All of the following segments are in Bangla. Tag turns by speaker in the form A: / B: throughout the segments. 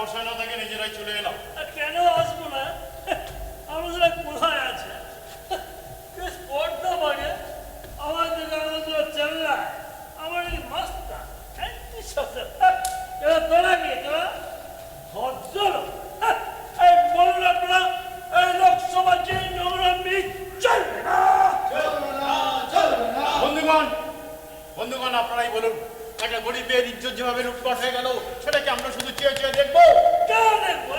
A: ভরসা না থাকে নিজেরাই চলে এলাম।
B: কেন আসব না? আমরা কোথায় আছে? স্পর্ধা মানে আমার দিকে আমাদের চেল্লায় আমার এই মাস্তা এবার তোরা কি তোরা ভদ্রলোক হ্যাঁ, এই আপনারা এই লোকসভা যে নোংরামি চলবে না।
A: বন্ধুগণ বন্ধুগণ আপনারাই বলুন একটা গরিবের ইজ্জত যেভাবে লুটপাট হয়ে গেল সেটাকে আমরা শুধু চেয়ে চেয়ে দেখব
B: কেন দেখব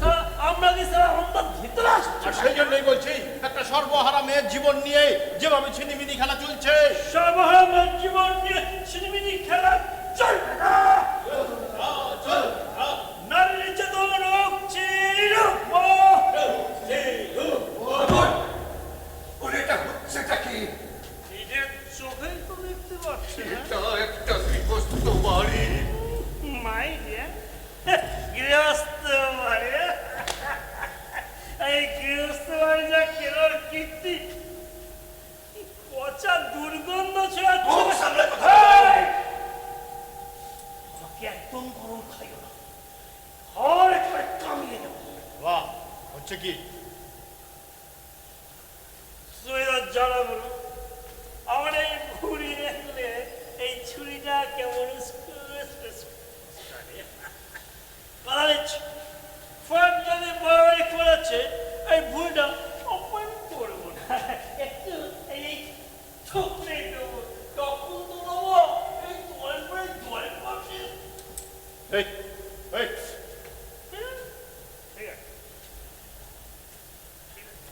B: সারা আমরা কি সারা আমরা ভিতরে আসছি
A: আর সেই জন্যই বলছি একটা সর্বহারা মেয়ের জীবন নিয়ে যেভাবে ছিনিমিনি খেলা চলছে।
B: সর্বহারা মেয়ের জীবন নিয়ে ছিনিমিনি খেলা চলবে না নারী নির্যাতন রুখছি রুখবো
C: ওর এটা হচ্ছেটা কি
B: নিজের চোখেই তো দেখতে পাচ্ছি না
C: এটা একটা গৃহস্থ বাড়ি
B: মাই ডিয়ার গৃহস্থ বাড়ি এই গৃহস্থ বাড়ি যা কেনার কীর্তি কি পচা দুর্গন্ধ ছড়াচ্ছে
C: মুখ সামলে কথা বলো।
B: এই! আমাকে একদম গরম খাইও না ঘর একবার কামিয়ে দেবো
A: বাহ হচ্ছে কি
B: সুবিধার জানা বলো আমার এই ভুড়ি দেখলে এই ছুরিটা কেমন ফোন যদি বড় করেছে এই ভুড়িটা ওপেন করব না একটু এই ঠুকরে দেবো তখন তো দেবো এই তোমার পরে তোমার পাশে
A: এই এই
B: ঠিক আছে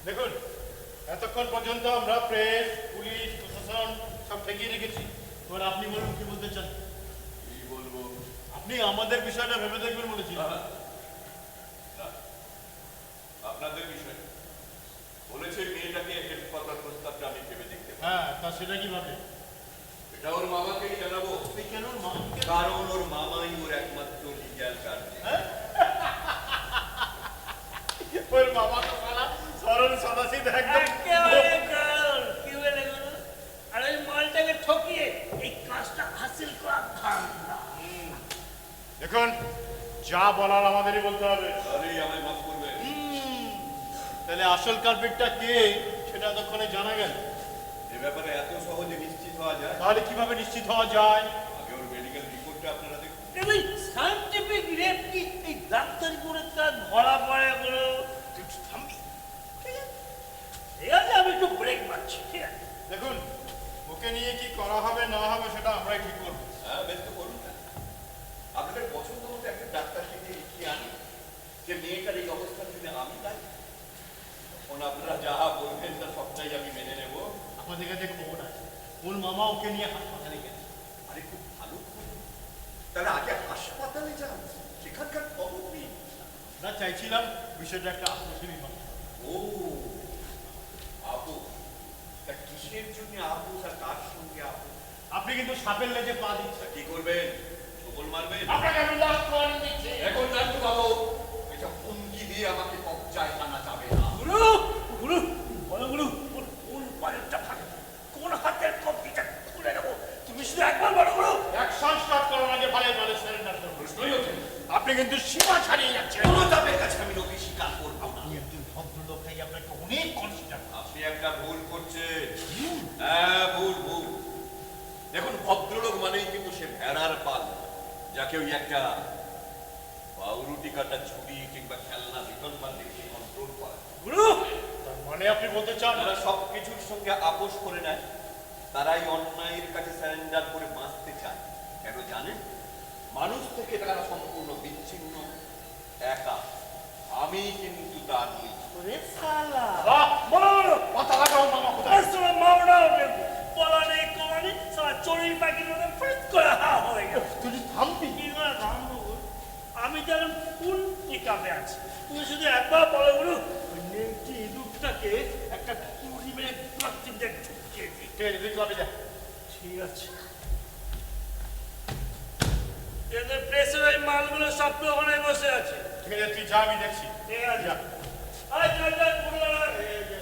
A: দেখুন এতক্ষণ পর্যন্ত আমরা প্রেস পুলিশ প্রশাসন সব ঠেকিয়ে রেখেছি এবার আপনি বলুন কি বলতে চান
C: কি বলব
A: আপনি আমাদের বিষয়টা ভেবে দেখবেন বলেছি
C: আপনাদের বিষয় বলেছে মেয়েটাকে হেল্প করার প্রস্তাবটা আমি ভেবে দেখতে পারি।
A: হ্যাঁ তা সেটা কীভাবে?
C: এটা ওর মামাকেই জানাব।
A: তুই কেন ওর
C: কারণ ওর মামাই ওর একমাত্র লিগ্যাল গার্জিয়ান
A: ওর বাবা তো সারা সরল সদাসিধ একদম।
B: একেবারে কারণ। কি বলে গেল আর ওই মালটাকে ঠকিয়ে এই কাজটা হাসিল ধান্দা।
A: দেখুন যা বলার আমাদেরই বলতে হবে।
C: তাহলেই আমায় মাফ করবে
A: তাহলে আসল কালপিটটা কে সেটা এতক্ষণে জানা গেল।
C: এ ব্যাপারে এত সহজে নিশ্চিত হওয়া যায়?
A: তাহলে কীভাবে নিশ্চিত হওয়া যায়?
C: আগে ওর মেডিকেল রিপোর্টটা আপনারা দেখুন।
B: এই সায়েন্টিফিক রেপ কি? এই ডাক্তারি করে তার ধরা পড়ে গুলো
A: একটু থামবি
B: ঠিক আছে? আমি একটু ব্রেক মারছি ঠিক আছে?
A: দেখুন ওকে নিয়ে কি করা হবে না হবে সেটা আমরাই ঠিক করব।
C: হ্যাঁ বেশ তো করুন না। আপনাদের পছন্দ মতো একটা ডাক্তারকে দিয়ে লিখিয়ে আনি? যে মেয়েটার এই অবস্থার জন্য আমি দায়ী তখন আপনারা যাহা বলবেন তা সবটাই আমি মেনে নেব
A: আমাদের কাছে খবর আছে ওর মামা ওকে নিয়ে হাসপাতালে গেছে।
C: আরে খুব ভালো। তাহলে আগে হাসপাতালে যান সেখানকার খবর নিন।
A: আমরা চাইছিলাম বিষয়টা একটা আকর্ষণীয়
C: ও আপু তা কিসের জন্য আপু আর কার সঙ্গে আপু?
A: আপনি কিন্তু সাপের লেজে পা দিচ্ছেন।
C: কি করবেন? সবল মারবেন?
A: আপনাকে আমি ওয়ার্নিং দিচ্ছি।
C: এখন বাবু এটা হুমকি দিয়ে আমাকে কবজায় আনা যাবে না
B: গুরু গুরু বলো গুরু কোন কোন পায়েরটা ভাঙে কোন হাতের কবজিটা খুলে নেব তুমি শুধু একবার বলো গুরু
A: অ্যাকশন স্টার্ট করার আগে ভালো ভালো সারেন্ডার করুন
C: প্রশ্নই ওঠে না।
A: আপনি কিন্তু সীমা ছাড়িয়ে যাচ্ছেন
C: কোনো চাপের কাছে আমি নদী স্বীকার করব না
A: আপনি একজন ভদ্রলোক তাই আপনাকে অনেক কনসিডার
C: আপনি একটা ভুল করছেন হ্যাঁ ভুল ভুল দেখুন ভদ্রলোক মানেই কিন্তু সে ভেড়ার পাল যাকে ওই একটা পাউরুটি কাটা ছুরি কিংবা খেলনা বিতন পাল্লে কন্ট্রোল করা
B: গুরু
A: তার মানে আপনি বলতে চান
C: যারা সব কিছুর সঙ্গে আপোষ করে নেয় তারাই অন্যায়ের কাছে স্যারেন্ডার করে বাঁচতে চায়। কেন জানেন? মানুষ থেকে তারা সম্পূর্ণ বিচ্ছিন্ন একা। আমি কিন্তু তা নই!
B: বলো বলো। বলা হয়ে আমি যেন কোন টিকাবে আছি? তুমি শুধু একবার বলো গুরু ওই ইঁদুরটাকে একটা কুড়ি মেরে প্লাস্টিক দিয়ে ঢুকিয়ে
A: ঠিক আছে তুই ক্লাবে যা?
B: ঠিক আছে। এদের প্রেসের ওই মালগুলো সব তো ওখানে বসে আছে।
A: ঠিক আছে তুই যা আমি দেখছি।
B: ঠিক আছে।
A: যা।
B: আয় চল চল পুরো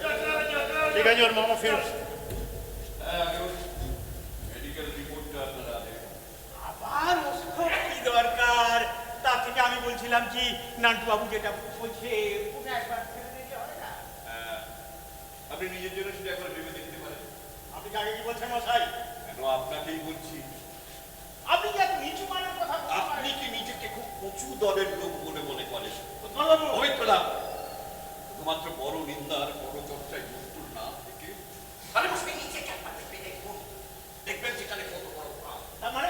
B: চল চল চল চল
A: ঠিক আছে ওর মামা ফেরত
C: মেডিকেল রিপোর্টটা আপনারা
B: আবার কি দরকার? তার থেকে আমি বলছিলাম কি নান্টু বাবু যেটা বলছে একবার ছেড়ে দিলে হয় না
C: হ্যাঁ, আপনি নিজের জন্য সেটা একবার ভেবে দেখতে পারেন।
A: আপনি আগে কি বলছেন মশাই?
C: কেন আপনাকেই বলছি?
B: আপনি কি এত নিচু মানের কথা
C: আপনি কি নিজেকে খুব উঁচু দলের লোক বলে মনে করেন? অভিজ্ঞতা শুধুমাত্র বড় নিন্দার বড় চর্চায় যুক্ত না থেকে। আরে বসে নিজেকে একবার ভেবে দেখুন দেখবেন সেখানে কত বড় পাপ
B: তার মানে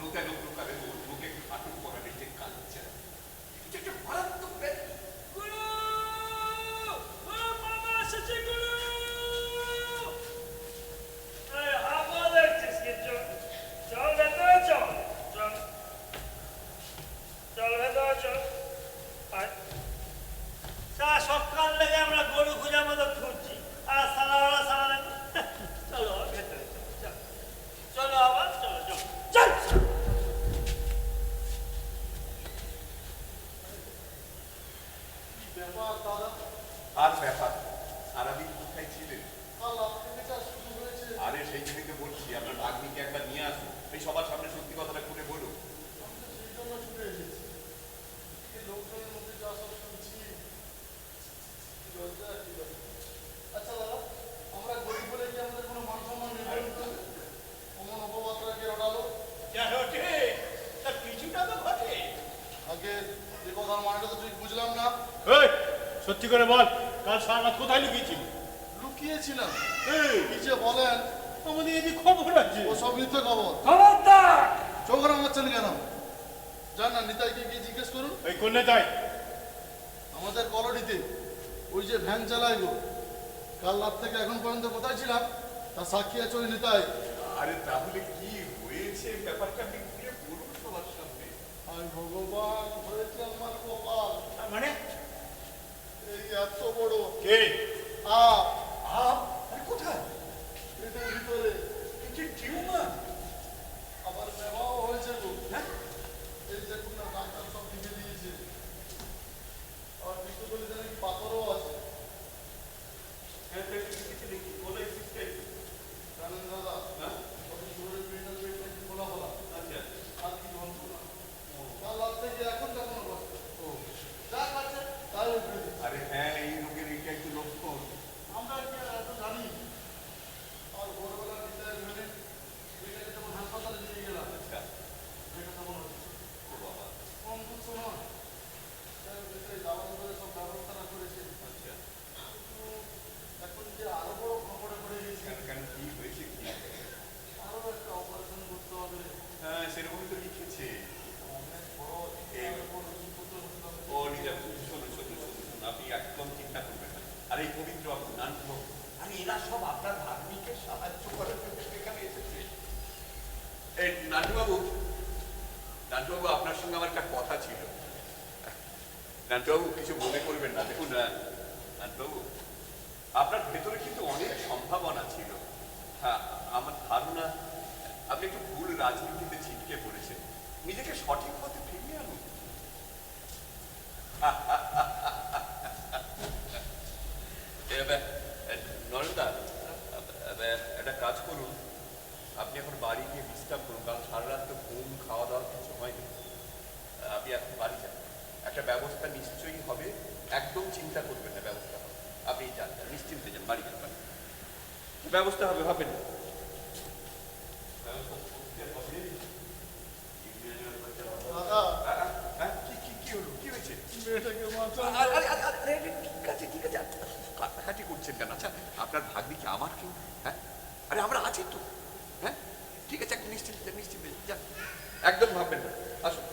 C: লোকে লোক লোকালে লোক লোকে আটক করা নিজের কালচার এটা একটা মারাত্মক ব্যাধি
B: গুরু ও মামা এসেছে গুরু এই হাওয়া দেখছিস কি চল চল ভেতরে চল চল চল ভেতরে চল আয় সারা সকাল লেগে আমরা গরু খোঁজার মতো খুঁজছি আর সালাওয়ালা সালা চলো ভেতরে চল চল চলো আবার চলো চল চল
D: ব্যাপার দাদা
C: আর ব্যাপার সারাদিন কোথায় ছিলেন
D: কাল রাত থেকে যা শুরু হয়েছে
C: আরে সেই জন্যই বলছি আপনার ভাগ্নিকে একবার নিয়ে আসুন? এই সবার সামনে সত্যি কথাটা খুলে বলুন।
D: তো। আচ্ছা দাদা আমরা গরিব বলে কি আমাদের কোনো মান সম্মান নেই? অমন ওঠালো
A: কিছুটা ঘটে।
D: আগে যে কথার মানেটা তো ঠিক বুঝলাম না।
A: এই সত্যি করে বল কাল সারা রাত কোথায় লুকিয়েছিলি?
D: লুকিয়েছিলাম।
A: এই।
D: কি যে বলেন?
A: আমাদের এই যে খবর আছে।
D: ও সব মিথ্যে খবর।
B: খবরদার।
D: চোখ রাঙাচ্ছেন কেন? জান না নিতাইকে গিয়ে জিজ্ঞেস করুন।
A: এই কন্যা তাই
D: আমাদের কলোনিতে ওই যে ভ্যান চালায় গো। কাল রাত থেকে এখন পর্যন্ত কোথায় ছিলাম? তা সাক্ষী আছে ওই নিতাই।
C: আরে তাহলে কি হয়েছে? ব্যাপারটা আপনি খুলে বলুন সবার সামনে।
D: আমি ভগবান হয়েছে আমার কপাল
B: মানে?
D: এই এত বড়।
A: কে?
D: আ
C: আপ আরে কোথায়?
D: ভিতরে
C: কি টিউমার
D: আবার বিবাহ হয়েছে গো এই দেখুন না ডাক্তার সব লিখে দিয়েছে আর কিছু বলে জানি পাথরও আছে জানেন দাদা কত জোরে পেটের পেট নাকি খোলা খোলা আর কি যন্ত্রণা কাল রাত থেকে এখন তখন অবস্থা ও যা খাচ্ছে তাই উঠে দিচ্ছে
C: আরে হ্যাঁ এই রোগের এইটা একটু লক্ষণ
D: আমরা কি আর এত জানি আর ভোরবেলা নিতাই ভেবে মেয়েটাকে যখন হাসপাতালে নিয়ে গেলাম
C: আচ্ছা
D: মেয়েটা তখন হচ্ছে
C: ও বাবা
D: কম দুঃখ নয় তাই নিতাই যাওয়ার করে সব ব্যবস্থাটা করেছে
C: আচ্ছা
D: কিন্তু এখন যে আরও বড় খবরে পড়ে গেছে
C: কেন কেন কি হয়েছে কি
D: আরও একটা অপারেশন করতে হবে
C: হ্যাঁ সেরকমই তো লিখেছে
D: অনেক বড়
C: এই
D: এর উপর ওষুধপত্র দিতে হবে।
C: ও নিজা শুনুন শুনুন শুনুন শুনুন আপনি একদম চিন্তা করবেন না আর এই পবিত্র নানক আরে এরা সব আপনার ভাগ্নিকে সাহায্য করার জন্য এখানে এসেছে এই নান্টুবাবু নান্টুবাবু, আপনার সঙ্গে আমার একটা কথা ছিল। নান্টুবাবু, কিছু মনে করবেন না। দেখুন না আপনার ভেতরে কিন্তু অনেক সম্ভাবনা ছিল। হ্যাঁ আমার ধারণা, আপনি একটু ভুল রাজনীতিতে ছিটকে পড়েছেন। নিজেকে সঠিক পথে ফিরিয়ে আনুন এবার নরেন্দা একটা কাজ করুন আপনি এখন বাড়ি গিয়ে বিশ্রাম করুন কারণ সারা রাত তো ঘুম খাওয়া দাওয়া কিছু হয়নি। আপনি এখন বাড়ি যান। একটা ব্যবস্থা নিশ্চয়ই হবে একদম চিন্তা করবেন না ব্যবস্থা আপনি যান, নিশ্চিন্তে যান বাড়ি যান বাড়ি ব্যবস্থা হবে ভাবেন না ব্যবস্থা করতে হবে।
D: দাদা
C: হ্যাঁ, হ্যাঁ, কি কি কি হলো কি হয়েছে
D: মেয়েটাকে বাঁচান
C: আরে, আরে, আরে, আরে, আরে, ঠিক আছে ঠিক আছে আচ্ছা, কাটাকাটি করছেন কেন আচ্ছা আপনার ভাগ্নি কি আমার কেউ হ্যাঁ আরে আমরা আছি তো হ্যাঁ ঠিক আছে একদম নিশ্চিন্তে যান, নিশ্চিন্তে যান, যান একদম ভাববেন না। আসুন।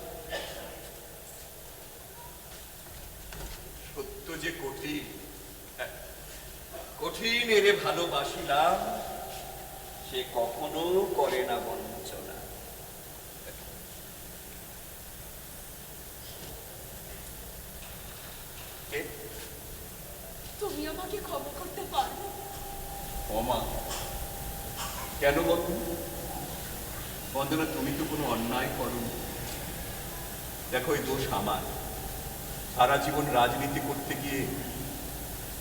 C: সত্য যে কঠিন হ্যাঁ, কঠিন এরে ভালোবাসিলাম সে কখনো করে না বঞ্চনা।
E: তুমি আমাকে ক্ষমা করতে পারো
C: ক্ষমা? কেন বলুন বন্দনা তুমি তো কোনো অন্যায় করো দেখো এই দোষ আমার। সারা জীবন রাজনীতি করতে গিয়ে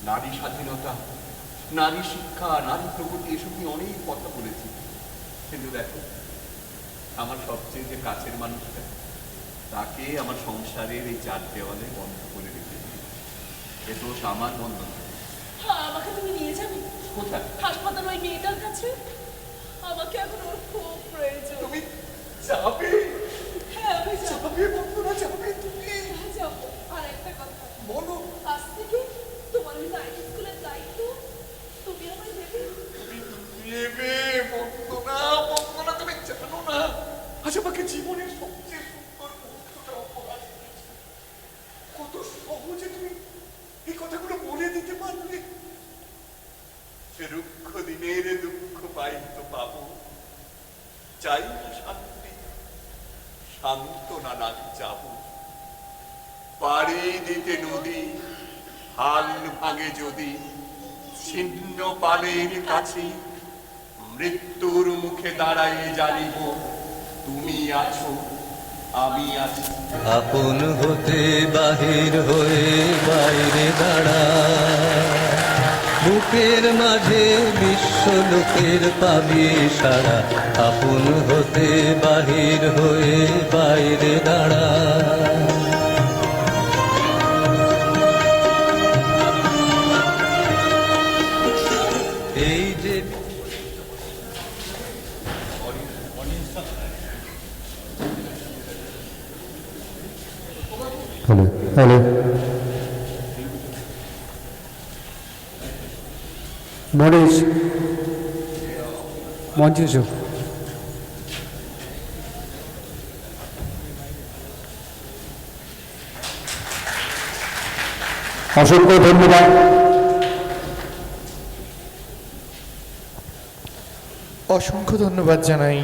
C: নারী স্বাধীনতা নারী শিক্ষা নারী প্রগতি এসব নিয়ে অনেক কথা বলেছি। কিন্তু দেখো আমার সবচেয়ে যে কাছের মানুষটা
F: তাকে আমার সংসারের এই চার দেওয়ালে বন্ধ করে রেখেছি এ দোষ আমার বন্ধ।
E: হ্যাঁ আমাকে তুমি নিয়ে যাবে।
F: কোথায়?
E: হাসপাতাল ওই মেয়েটার কাছে। আমাকে এখন ওর খুব প্রয়োজন।
F: তুমি যাবে?
E: হ্যাঁ আমি যাব
F: তুমি
E: হ্যাঁ যাব আর একটা কথা
F: বলো
E: আজ থেকে তোমার ওই নাইট স্কুলের দায়িত্ব তুমি আমায় দেবে
F: নেবে বন্ধুরা বন্ধুরা তুমি জানো না আজ আমাকে জীবনের সবচেয়ে সুন্দর মুহূর্তটা উপহার দিয়েছে। কত সহজে তুমি এই কথাগুলো বলে দিতে পারলে সে রুক্ষ দিনের দুঃখ পাই তো পাবো চাই না শান্তি সান্ত্বনা না যাব পাড়ি দিতে নদী, হাল ভাঙে যদি, ছিন্ন পানের কাছে মৃত্যুর মুখে দাঁড়াই জানিব, তুমি আছো, আমি আছি।
G: আপন হতে বাহির হয়ে বাইরে দাঁড়া বুকের মাঝে বিশ্ব লোকের পাবি সারা। আপন হতে বাহির হয়ে বাইরে দাঁড়া
H: মনীষ মঞ্চে অসংখ্য ধন্যবাদ।
I: অসংখ্য ধন্যবাদ জানাই।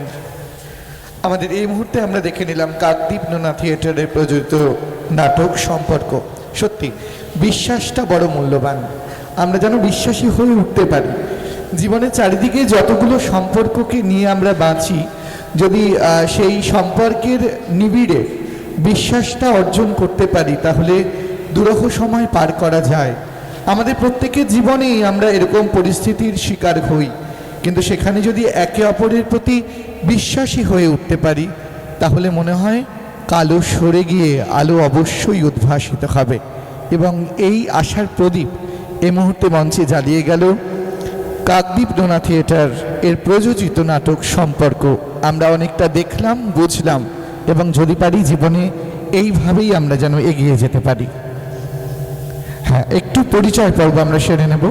I: আমাদের এই মুহূর্তে আমরা দেখে নিলাম কাকদ্বীপ নোনা থিয়েটারের প্রযোজিত নাটক সম্পর্ক। সত্যি, বিশ্বাসটা বড় মূল্যবান। আমরা যেন বিশ্বাসী হয়ে উঠতে পারি। জীবনের চারিদিকে যতগুলো সম্পর্ককে নিয়ে আমরা বাঁচি, যদি সেই সম্পর্কের নিবিড়ে বিশ্বাসটা অর্জন করতে পারি, তাহলে দুরহ সময় পার করা যায়। আমাদের প্রত্যেকের জীবনেই আমরা এরকম পরিস্থিতির শিকার হই। কিন্তু সেখানে যদি একে অপরের প্রতি বিশ্বাসী হয়ে উঠতে পারি, তাহলে মনে হয় কালো সরে গিয়ে আলো অবশ্যই উদ্ভাসিত হবে। এবং এই আশার প্রদীপ এই মুহূর্তে মঞ্চে জ্বালিয়ে গেল কাকদ্বীপ ডোনা থিয়েটার এর প্রযোজিত নাটক সম্পর্ক। আমরা অনেকটা দেখলাম বুঝলাম এবং যদি পারি জীবনে এইভাবেই আমরা যেন এগিয়ে যেতে পারি। হ্যাঁ একটু পরিচয় পর্ব আমরা সেরে নেব।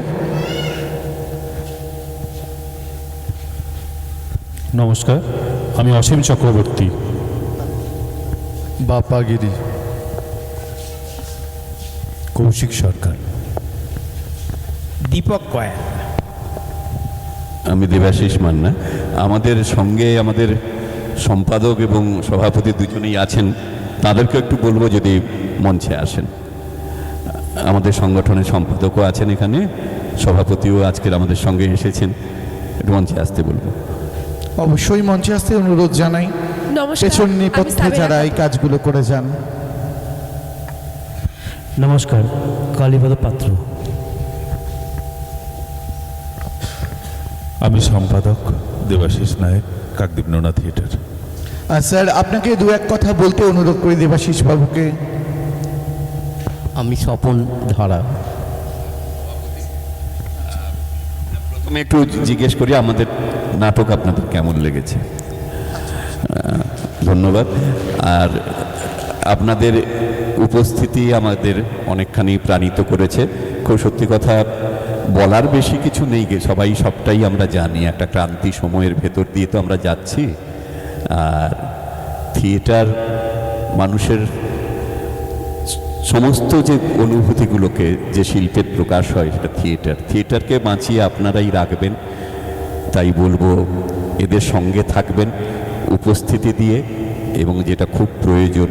J: নমস্কার আমি অসীম চক্রবর্তী।
H: বাপাগিরি।
J: কৌশিক সরকার।
K: দীপক কয়াল।
F: আমি দেবাশিস মান্না। আমাদের সঙ্গে আমাদের সম্পাদক এবং সভাপতি দুজনেই আছেন। তাদেরকে একটু বলব যদি মঞ্চে আসেন। আমাদের সংগঠনের সম্পাদকও আছেন এখানে। সভাপতিও আজকের আমাদের সঙ্গে এসেছেন। একটু মঞ্চে আসতে বলব।
I: অবশ্যই মঞ্চে আসতে অনুরোধ জানাই।
E: নমস্কার
I: পেছন নেপথ্যে যারা এই কাজগুলো করে যান।
K: নমস্কার কালীপদ পাত্র।
J: আমি সম্পাদক দেবাশিস নায়ক কাকদ্বীপ নোনা থিয়েটার।
I: আর স্যার আপনাকে দু এক কথা বলতে অনুরোধ করি দেবাশিস বাবুকে।
G: আমি স্বপন ধারা।
F: প্রথমে একটু জিজ্ঞেস করি আমাদের নাটক আপনাদের কেমন লেগেছে? ধন্যবাদ। আর আপনাদের উপস্থিতি আমাদের অনেকখানি প্রাণিত করেছে। খুব সত্যি কথা বলার বেশি কিছু নেই গে, সবাই সবটাই আমরা জানি। একটা ক্রান্তি সময়ের ভেতর দিয়ে তো আমরা যাচ্ছি। আর থিয়েটার মানুষের সমস্ত যে অনুভূতিগুলোকে, যে শিল্পের প্রকাশ হয় সেটা থিয়েটার। থিয়েটারকে বাঁচিয়ে আপনারাই রাখবেন, তাই বলব এদের সঙ্গে থাকবেন উপস্থিতি দিয়ে এবং যেটা খুব প্রয়োজন,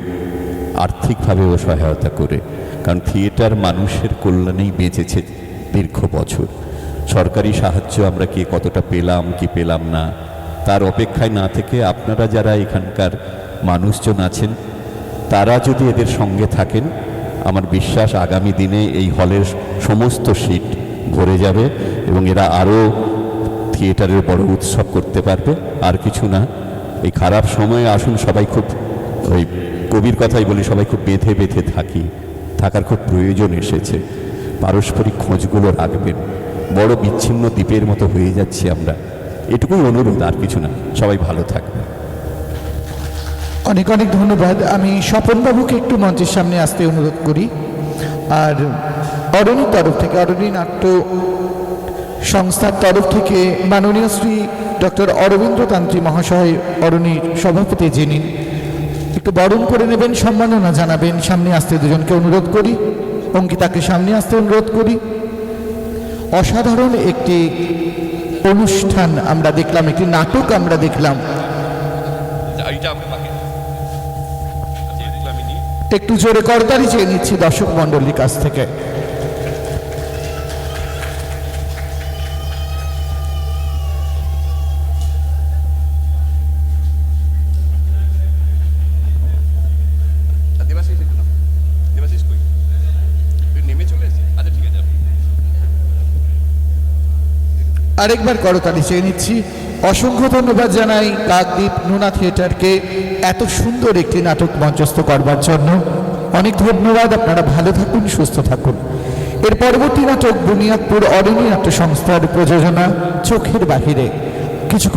F: আর্থিকভাবেও সহায়তা করে। কারণ থিয়েটার মানুষের কল্যাণেই বেঁচেছে। দীর্ঘ বছর। সরকারি সাহায্য আমরা কে কতটা পেলাম, কি পেলাম না, তার অপেক্ষায় না থেকে আপনারা যারা এখানকার মানুষজন আছেন, তারা যদি এদের সঙ্গে থাকেন, আমার বিশ্বাস আগামী দিনে এই হলের সমস্ত সিট ভরে যাবে এবং এরা আরও থিয়েটারের বড় উৎসব করতে পারবে। আর কিছু না, এই খারাপ সময়ে আসুন সবাই খুব, ওই কবির কথাই বলি, সবাই খুব বেঁধে বেঁধে থাকি। থাকার খুব প্রয়োজন এসেছে। পারস্পরিক খোঁজগুলো রাখবেন। বড় বিচ্ছিন্ন দ্বীপের মতো হয়ে যাচ্ছি আমরা। এটুকুই অনুরোধ, আর কিছু না। সবাই ভালো থাকবেন।
I: অনেক অনেক ধন্যবাদ। আমি স্বপনবাবুকে একটু মঞ্চের সামনে আসতে অনুরোধ করি। আর অরণির তরফ থেকে, অরণি নাট্য সংস্থার তরফ থেকে মাননীয় শ্রী ডক্টর অরবিন্দ্র তান্ত্রী মহাশয় অরণির সভাপতি যিনি, একটু বরণ করে নেবেন, সম্মাননা জানাবেন। সামনে আসতে দুজনকে অনুরোধ করি। অঙ্কিতাকে সামনে আসতে অনুরোধ করি। অসাধারণ একটি অনুষ্ঠান আমরা দেখলাম একটি নাটক আমরা দেখলাম।
C: আচ্ছা,
I: একটু জোরে করতালি চেয়ে নিচ্ছি দর্শক মণ্ডলীর কাছ থেকে। আরেকবার করতালি চেয়ে নিচ্ছি। অসংখ্য ধন্যবাদ জানাই কাকদ্বীপ নুনা থিয়েটারকে এত সুন্দর একটি নাটক মঞ্চস্থ করবার জন্য। অনেক ধন্যবাদ, আপনারা ভালো থাকুন, সুস্থ থাকুন। এর পরবর্তী নাটক বুনিয়াদপুর অরণ্য নাট্য সংস্থার প্রযোজনা চোখের বাহিরে। কিছুক্ষণ